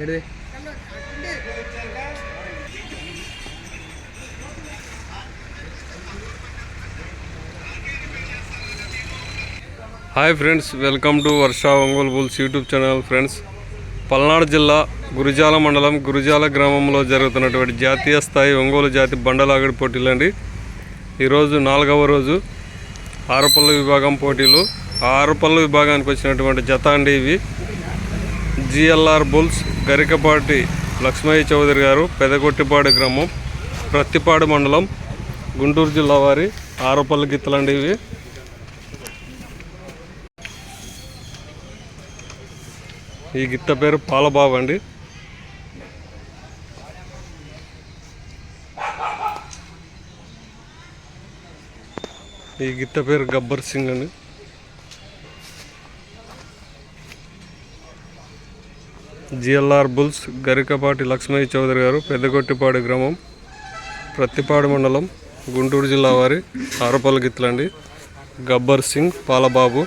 ఏడిది hi friends welcome to Varsha Ongole bulls YouTube channel friends Palnadu జిల్లా గురిజాల మండలం గురిజాల గ్రామంలో జరుగుతున్నటువంటి జాతీయ స్థాయి ఒంగోలు జాతి బండలాగడి పోటీలు అండి. ఈరోజు నాలుగవ రోజు ఆరుపల్లు విభాగం పోటీలు. ఆరుపల్లు విభాగానికి వచ్చినటువంటి జత అండి ఇవి. జిఎల్ఆర్ బుల్స్ గరికపాటి లక్ష్మయ్య చౌదరి గారు పెదగొట్టిపాడు గ్రామం ప్రత్తిపాడు మండలం గుంటూరు జిల్లా వారి ఆరుపల్ల గిత్తలండి ఇవి. ఈ గిత్త పేరు పాలబాబు అండి. ఈ గిత్త పేరు గబ్బర్ సింగ్ అండి. జిఎల్ఆర్ బుల్స్ గరికపాటి లక్ష్మయ్య చౌదరి గారు పెద్దగొట్టిపాడు గ్రామం ప్రత్తిపాడు మండలం గుంటూరు జిల్లా వారి ఆరపల్లి గిత్తలండి. గబ్బర్ సింగ్ పాలబాబు